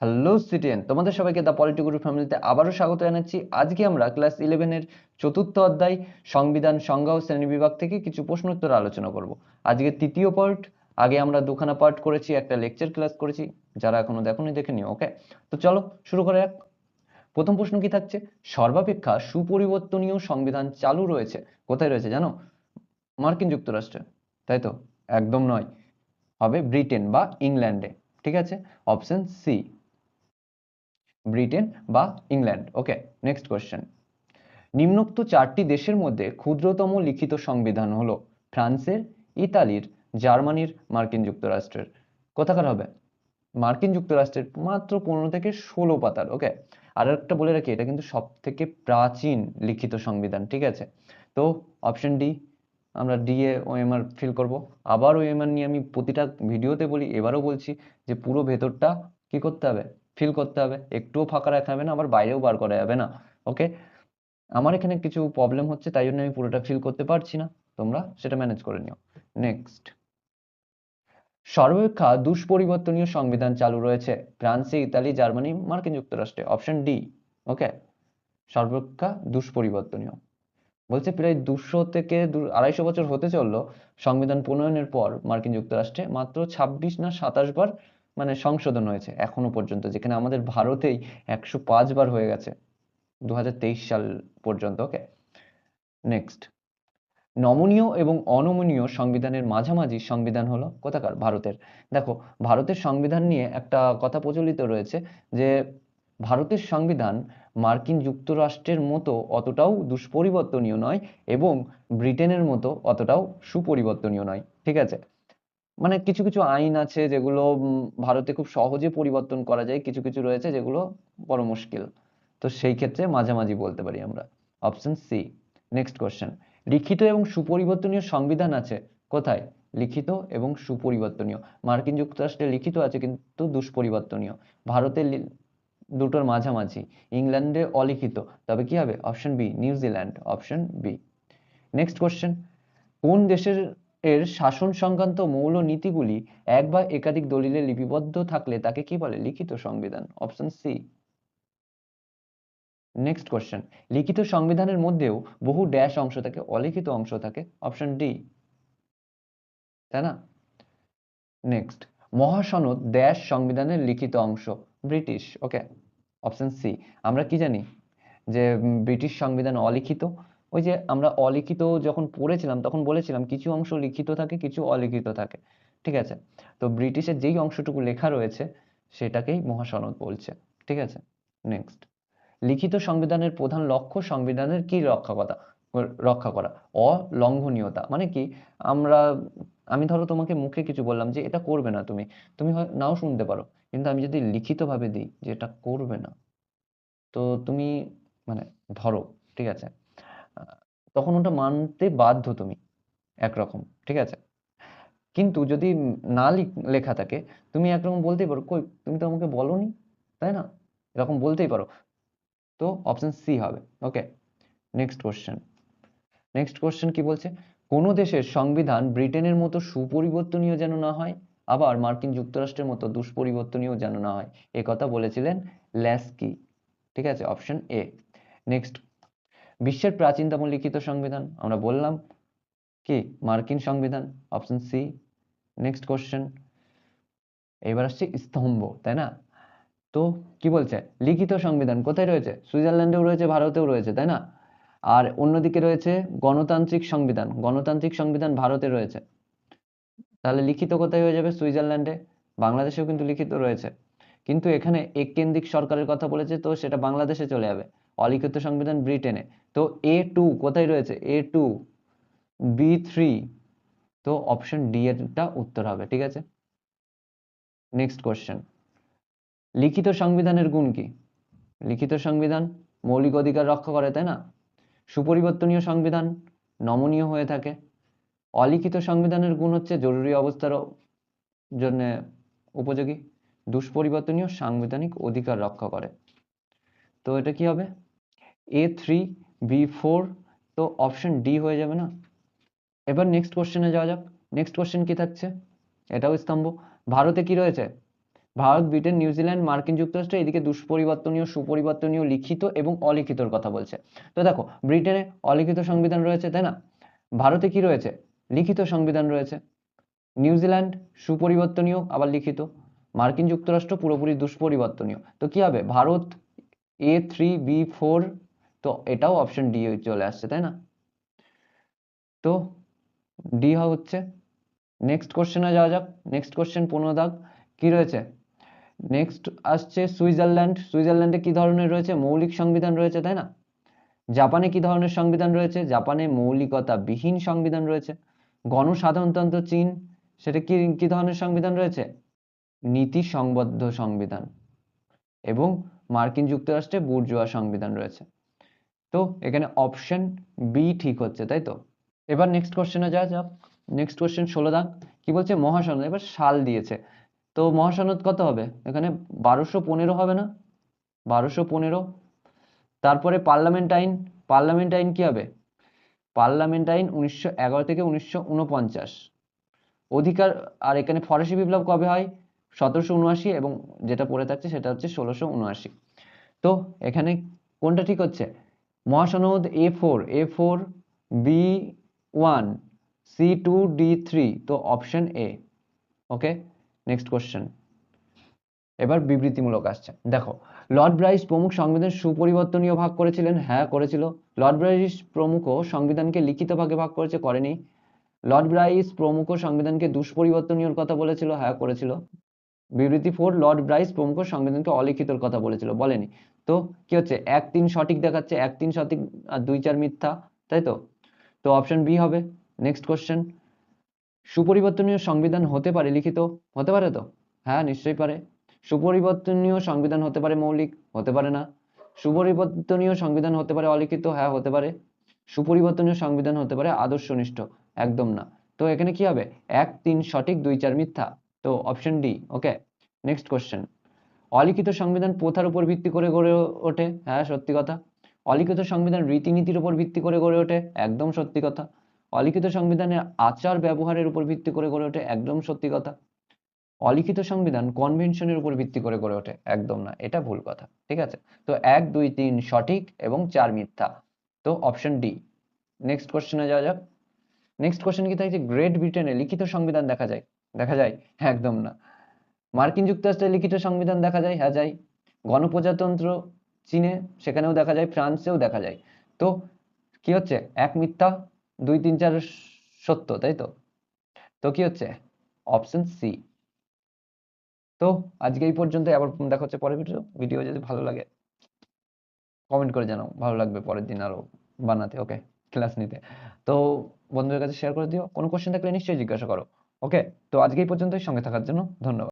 Hello CTN তোমাদের সবাইকে the পলিটিকুল ফ্যামিলিতে আবারও স্বাগত জানাচ্ছি। আজকে আমরা ক্লাস ইলেভেনের চতুর্থ অধ্যায়, সংবিধান, সংজ্ঞা ও শ্রেণি বিভাগ থেকে কিছু প্রশ্নোত্তর আলোচনা করব। আজকে তৃতীয় পার্ট আগে আমরা দুখানা পার্ট করেছি, একটা লেকচার ক্লাস করেছি, যারা এখনও দেখোনি দেখে নিও ওকে তো চলো শুরু করা যাক। প্রথম প্রশ্ন কি থাকছে? সর্বাপেক্ষা সুপরিবর্তনীয় সংবিধান চালু রয়েছে। কোথায় রয়েছে জানো? মার্কিন যুক্তরাষ্ট্রে। তাই তো? একদম নয়। হবে ব্রিটেন বা ইংল্যান্ডে। ঠিক আছে? Option C. ব্রিটেন বা ইংল্যান্ড। ওকে নেক্সট কোয়েশ্চেন নিম্নোক্ত চারটি দেশের মধ্যে ক্ষুদ্রতম লিখিত সংবিধান হলো ফ্রান্সের, ইতালির, জার্মানির, মার্কিন যুক্তরাষ্ট্রের। কোথাকার হবে? মার্কিন যুক্তরাষ্ট্রের মাত্র পনেরো থেকে ষোলো পাতার, ওকে? আর একটা বলে রাখি, এটা কিন্তু সব থেকে প্রাচীন লিখিত সংবিধান, ঠিক আছে? তো অপশন ডি আমরা ডি এ ওএমআর ফিল করব। আবার ওএমআর নিয়ে আমি প্রতিটা ভিডিওতে বলি, এবারও বলছি যে পুরো ভেতরটা কি করতে হবে? ফিল করতে হবে, একটুও ফাঁকা রাখা যাবে না, আবার বাইরেও বার করা যাবে না ওকে আমার এখানে কিছু প্রবলেম হচ্ছে, তাই জন্য আমি পুরোটা ফিল করতে পারছি না, তোমরা সেটা ম্যানেজ করে নিও। নেক্সট সর্বাপেক্ষা দুষ্পরিবর্তনীয় সংবিধান চালু রয়েছে, ফ্রান্সে, ইতালি, জার্মানি, মার্কিন যুক্তরাষ্ট্রে অপশন ডি ওকে সর্বাপেক্ষা দুষ্পরিবর্তনীয়। বলছে প্রায় দুশো থেকে আড়াইশো বছর হতে চলল সংবিধান প্রণয়নের পর মার্কিন যুক্তরাষ্ট্রে, মাত্র ছাব্বিশ না সাতাশ বার মানে সংশোধন হয়েছে, এখনও পর্যন্ত, যেখানে আমাদের ভারতেই একশো পাঁচ বার হয়ে গেছে দু হাজার তেইশ সাল পর্যন্ত ওকে নেক্সট নমনীয় এবং অনমনীয় সংবিধানের মাঝামাঝি সংবিধান হলো কোথাকার? ভারতের। দেখো, ভারতের সংবিধান নিয়ে একটা কথা প্রচলিত রয়েছে যে, ভারতের সংবিধান মার্কিন যুক্তরাষ্ট্রের মতো অতটাও দুষ্পরিবর্তনীয় নয় এবং ব্রিটেনের মতো অতটাও সুপরিবর্তনীয় নয়, ঠিক আছে? মানে কিছু কিছু আইন আছে যেগুলো ভারতে খুব সহজে পরিবর্তন করা যায়। কিছু কিছু রয়েছে যেগুলো বড় মুশকিল। তো সেই ক্ষেত্রে মাঝামাঝি বলতে পারি আমরা। অপশন সি নেক্সট কোশ্চেন লিখিত এবং সুপরিবর্তনীয় সংবিধান আছে কোথায়? লিখিত এবং সুপরিবর্তনীয়। মার্কিন যুক্তরাষ্ট্রে লিখিত আছে কিন্তু দুষ্পরিবর্তনীয়। ভারতে দুটোর মাঝামাঝি। ইংল্যান্ডে অলিখিত। তবে কি হবে? Option B New Zealand option B next question কোন দেশের এর শাসন সংক্রান্ত মৌল নীতিগুলি এক বা একাধিক দলিলে লিপিবদ্ধ থাকলে তাকে কি বলে? লিখিত সংবিধান অপশন সি নেক্সট কোশ্চেন লিখিত সংবিধানের মধ্যেও বহু ড্যাশ অংশ থাকে, অলিখিত অংশ থাকে অপশন ডি তাই না? নেক্সট মহাসনদ ড্যাশ সংবিধানের লিখিত অংশ, ব্রিটিশ। ওকে অপশন সি আমরা কি জানি? যে ব্রিটিশ সংবিধান অলিখিত ওই যে আমরা অলিখিত যখন পড়েছিলাম, তখন বলেছিলাম কিছু অংশ লিখিত থাকে, কিছু অলিখিত থাকে। ঠিক আছে? তো ব্রিটিশের যেই অংশটুকু লেখা রয়েছে, সেটাকেই মহাসনদ বলছে। ঠিক আছে? নেক্সট লিখিত সংবিধানের প্রধান লক্ষ্য সংবিধানের কি রক্ষা করা রক্ষা করা? অলঙ্ঘনীয়তা। মানে কি? আমরা, আমি ধরো তোমাকে মুখে কিছু বললাম যে এটা করবে না তুমি। তুমি নাও শুনতে পারো। কিন্তু আমি যদি লিখিতভাবে দিই যে এটা করবে না, তো তুমি মানে ধরো। ঠিক আছে? তখন ওটা মানতে বাধ্য তুমি, একরকম, ঠিক আছে? কিন্তু যদি না লেখা থাকে, তুমি একরকম বলতেই পারো, কই, তুমি তো আমাকে বলনি তাই না? এরকম বলতেই পারো। তো অপশন সি হবে okay next question next question কি বলছে? কোনো দেশের সংবিধান ব্রিটেনের মতো সুপরিবর্তনীয় যেন না হয়, আবার মার্কিন যুক্তরাষ্ট্রের মতো দুষ্পরিবর্তনীয় যেন না হয়? এ কথা বলেছিলেন ল্যাস্কি, ঠিক আছে? অপশন এ নেক্সট বিশ্বের প্রাচীনতম লিখিত সংবিধান, আমরা বললাম কি? মার্কিন সংবিধান অপশন সি নেক্সট কোশ্চেন এবার আসছে স্তম্ভ, তাই না? তো কি বলছে? লিখিত সংবিধান কোথায় রয়েছে? সুইজারল্যান্ডেও রয়েছে, ভারতেও রয়েছে, তাই না? আর অন্যদিকে রয়েছে গণতান্ত্রিক সংবিধান গণতান্ত্রিক সংবিধান ভারতে রয়েছে। তাহলে লিখিত কোথায় হয়ে যাবে? সুইজারল্যান্ডে। বাংলাদেশেও কিন্তু লিখিত রয়েছে। কিন্তু এখানে এককেন্দ্রিক সরকারের কথা বলেছে, তো সেটা বাংলাদেশে চলে যাবে। অলিখিত সংবিধান ব্রিটেনে। তো এ টু কোথায় রয়েছে? এ টু বি থ্রি তো অপশন ডি এরটা উত্তর হবে, ঠিক আছে? নেক্সট কোশ্চেন লিখিত সংবিধানের গুণ কি? লিখিত সংবিধান মৌলিক অধিকার রক্ষা করে, তাই না? সুপরিবর্তনীয় সংবিধান নমনীয় হয়ে থাকে। অলিখিত সংবিধানের গুণ হচ্ছে জরুরি অবস্থার জন্য উপযোগী। দুষ্পরিবর্তনীয় সাংবিধানিক অধিকার রক্ষা করে। তো এটা কি হবে? এ থ্রি বি ফোর তো অপশন ডি হয়ে যাবে না। এবার নেক্সট কোশ্চেনে যাওয়া যাক। নেক্সট কোশ্চেন কি থাকছে? এটাও স্তম্ভ। ভারতে কি রয়েছে? ভারত, ব্রিটেন নিউজিল্যান্ড মার্কিন যুক্তরাষ্ট্র, এদিকে দুষ্পরিবর্তনীয়, সুপরিবর্তনীয়, লিখিত এবং অলিখিতর কথা বলছে। তো দেখো, ব্রিটেনে অলিখিত সংবিধান রয়েছে, তাই না? ভারতে কি রয়েছে? লিখিত সংবিধান রয়েছে। নিউজিল্যান্ড সুপরিবর্তনীয়, আবার লিখিত। মার্কিন যুক্তরাষ্ট্র পুরোপুরি দুষ্পরিবর্তনীয়। তো কি হবে? ভারত এ থ্রি বি ফোর তো এটাও অপশন ডি চলে আসছে, তাই না? তো ডি হচ্ছে নেক্সট কোশ্চেনে যাওয়া যাক নেক্সট কোশ্চেন পনেরো দাগ, কি রয়েছে? নেক্সট আসছে সুইজারল্যান্ড, সুইজারল্যান্ডে কি ধরনের রয়েছে মৌলিক সংবিধান রয়েছে, তাই না? জাপানে কি ধরনের সংবিধান রয়েছে? জাপানে মৌলিকতা বিহীন সংবিধান রয়েছে। গণসাধারণতন্ত্র চীন, সেটা কি কি ধরনের সংবিধান রয়েছে? নীতি সংবদ্ধ সংবিধান। এবং মার্কিন যুক্তরাষ্ট্রে বুর্জোয়া সংবিধান রয়েছে। তো এখানে অপশন বি ঠিক হচ্ছে, তাই তো? এবার নেক্সট কোশ্চেনে যাওয়া যাক। নেক্সট কোশ্চেন ষোলো দাগ। কি বলছে? মহাসনদ। এবার সাল দিয়েছে। তো মহাসনদ কত হবে? এখানে বারোশো পনেরো হবে না? বারোশো পনেরো। তারপরে পার্লামেন্ট আইন পার্লামেন্ট আইন কি হবে? পার্লামেন্ট আইন উনিশশো এগারো থেকে উনিশশো উনপঞ্চাশ অধিকার, আর এখানে ফরাসি বিপ্লব কবে হয়? সতেরোশো উনআশি এবং যেটা পড়ে থাকছে সেটা হচ্ছে ষোলোশো উনআশি তো এখানে কোনটা ঠিক হচ্ছে? মহাসনদ A four A four B one C two D three তো option A okay next question এবার বিবৃতিমূলক আসছে। দেখো, লর্ড ব্রাইস প্রমুখ সংবিধান সুপরিবর্তনীয় ভাগ করেছিলেন? হ্যাঁ করেছিল। লর্ড ব্রাইস প্রমুখ সংবিধানকে লিখিত ভাগে ভাগ করেছে? করেনি। লর্ড ব্রাইস প্রমুখ সংবিধানকে দুষ্পরিবর্তনীয়র কথা বলেছিল? হ্যাঁ করেছিল। বিবৃতি ফোর লর্ড ব্রাইস প্রমুখ সংবিধানকে অলিখিতর কথা বলেছিল, বলেনি। তো কি হচ্ছে? এক তিন সঠিক দেখাচ্ছে, এক তিন সঠিক, আর দুই চার মিথ্যা, তাই তো? তো অপশন বি হবে। নেক্সট কোশ্চেন সুপরিবর্তনীয় সংবিধান হতে পারে লিখিত? হতে পারে তো? হ্যাঁ নিশ্চয়ই পারে। সুপরিবর্তনীয় সংবিধান হতে পারে মৌলিক? হতে পারে না। সুপরিবর্তনীয় সংবিধান হতে পারে অলিখিত? হ্যাঁ হতে পারে। সুপরিবর্তনীয় সংবিধান হতে পারে আদর্শনিষ্ঠ? একদম না। তো এখানে কি হবে? এক, তিন, সঠিক, দুই, চার, মিথ্যা। তো option D okay next question অলিখিত সংবিধান প্রথার উপর ভিত্তি করে গড়ে ওঠে হ্যাঁ সত্যি কথা। অলিখিত সংবিধান রীতিনীতির উপর ভিত্তি করে গড়ে ওঠে, একদম সত্যি কথা। অলিখিত সংবিধানের আচার ব্যবহারের উপর ভিত্তি করে গড়ে ওঠে, একদম সত্যি কথা। অলিখিত সংবিধান কনভেনশনের উপর ভিত্তি করে গড়ে ওঠে, একদম না, এটা ভুল কথা, ঠিক আছে? তো এক, দুই, তিন, সঠিক এবং চার মিথ্যা। তো অপশন ডি নেক্সট কোশ্চেনে যাওয়া যাক। নেক্সট কোশ্চেন কি থাকছে? গ্রেট ব্রিটেনে লিখিত সংবিধান দেখা যায় দেখা যায় হ্যাঁ একদম না। মার্কিন যুক্তরাষ্ট্রে লিখিত সংবিধান দেখা যায় হ্যাঁ যায়। গণপ্রজাতন্ত্র চীনে, সেখানেও দেখা যায়, ফ্রান্সেও দেখা যায়। তো কি হচ্ছে? এক মিথ্যা, দুই তিন চার সত্য, তাই তো? তো কি হচ্ছে? Option C. তো আজকে এই পর্যন্ত আবার দেখা হচ্ছে পরের ভিডিও ভিডিও যদি ভালো লাগে কমেন্ট করে জানাও। ভালো লাগবে পরের দিন আরও বানাতে ওকে ক্লাস নিতে। তো বন্ধুদের কাছে শেয়ার করে দিও। কোনো কোশ্চেন থাকলে নিশ্চয়ই জিজ্ঞাসা করো ওকে তো আজকে এই পর্যন্তই। সঙ্গে থাকার জন্য ধন্যবাদ।